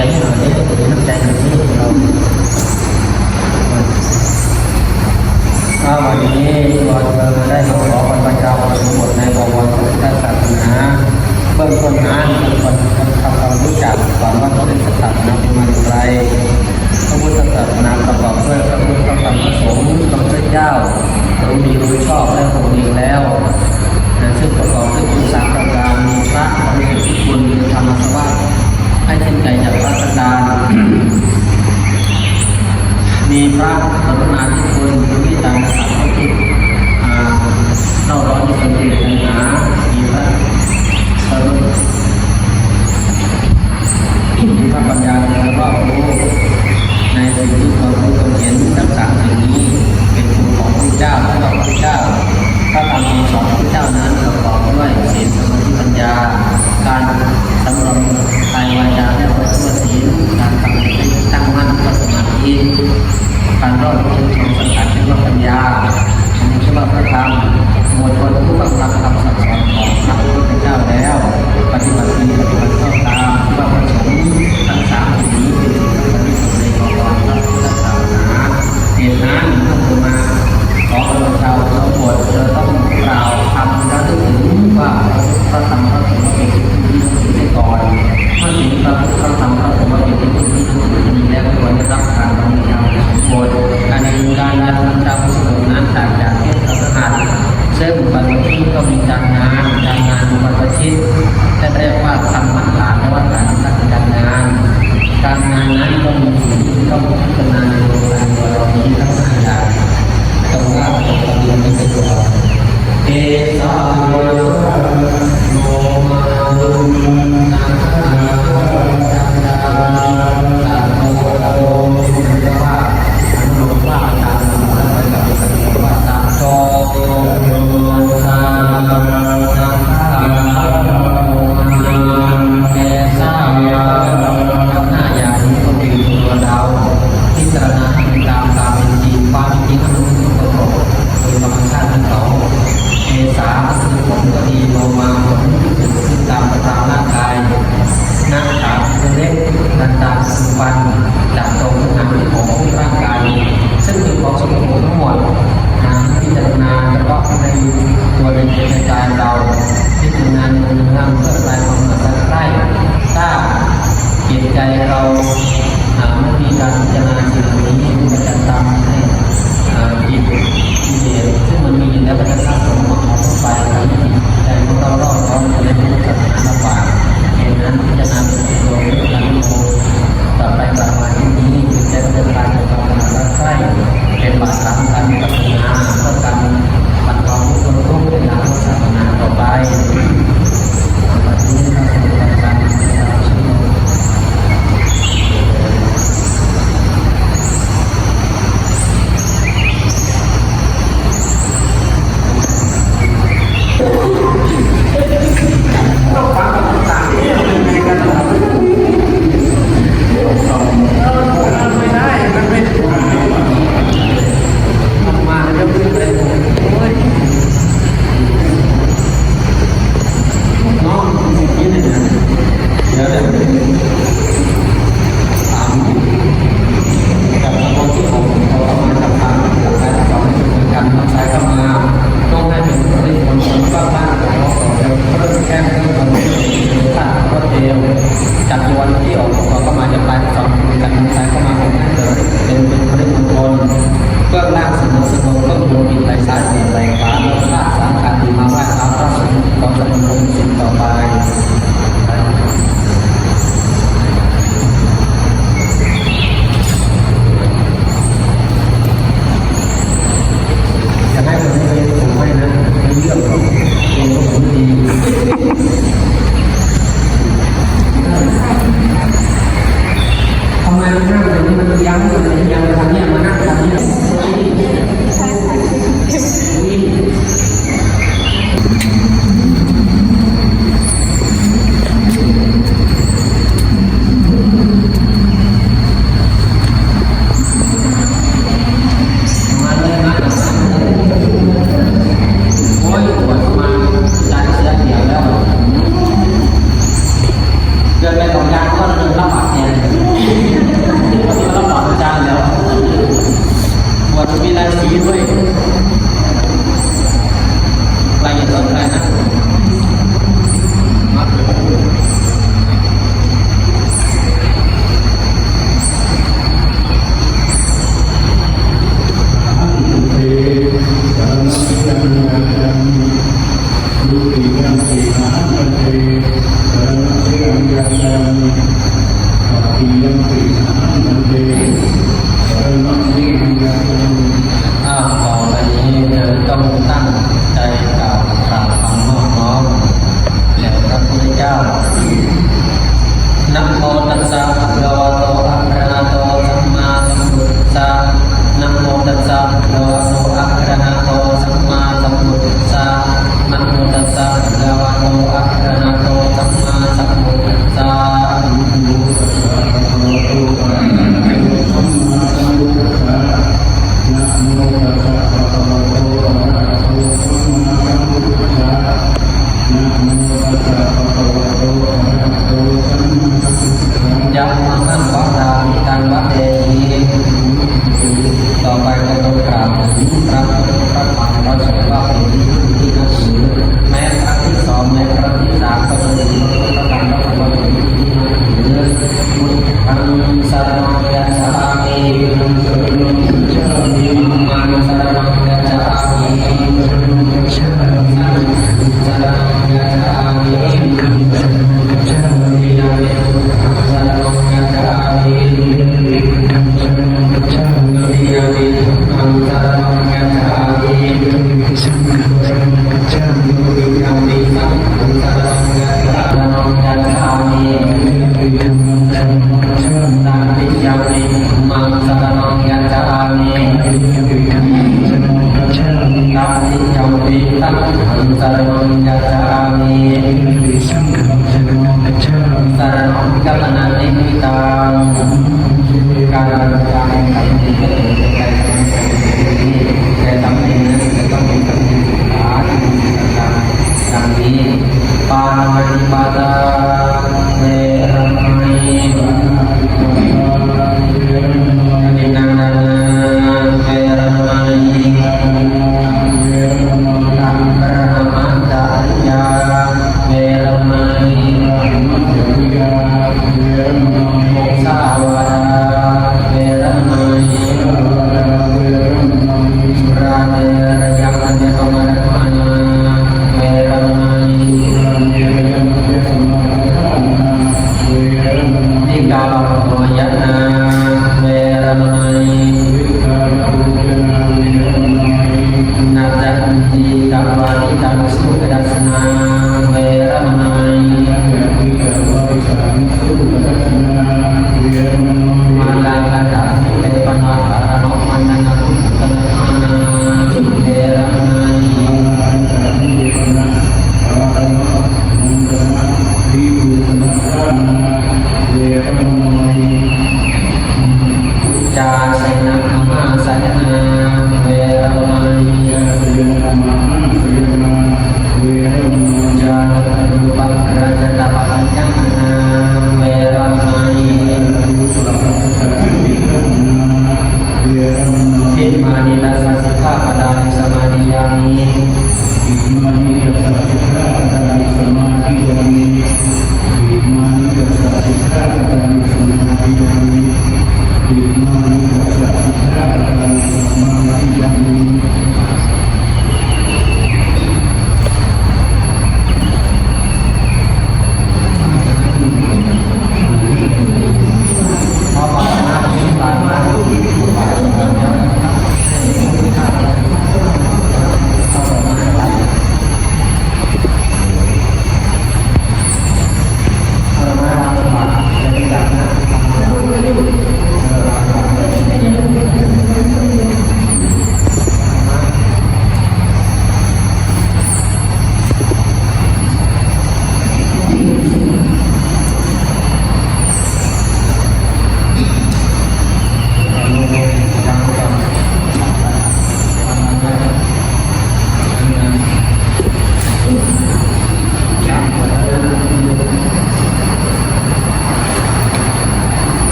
ใจหน่อยได้ก็ถ้ำใจของที่เราถ้าวันนี้เราได้ขอขอประชจ้าสมบในบวรพุทธศาสนาเพิ่มงต้นนั้นคนทำความรู้จักความว่าพุทธศาสนาเป็นอย่างไรพระพุทธศาสนาประกอบด้วยพระพุทธธรรมพระสงฆ์พระพุทธเจ้าทรงดีรู้ชอบและทรงมีแล้วซึ่งประกอบด้วยคุณสามประการมีพระมีพุทธคุณธรรมสวัสดิ์ พระกรุณาธิคุณพระวิจารณ์สัพพกิจเศร้าร้อนอยู่เป็นเกียรติในหามีพระสรุปมีพระปัญญาในรอบรู้ในสิ่งที่เรารู้เราเห็นต่างๆสิ่งนี้เป็นคุณของพระเจ้าพระพระเจ้าถ้าทรรมำสองพระเจ้านั้นประกอบด้วยศีลสมาธิปัญญา การสำรวมกายวาจ Yang Maha Kuasa, Yang Maha Pemberi,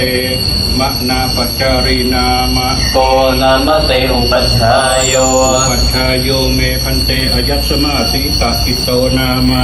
เตมะนาปัจจารีนามะโกนามะเตอุปัชายโยปัชายโยเมพันเตอยัสมาสิตะกิโตนามะ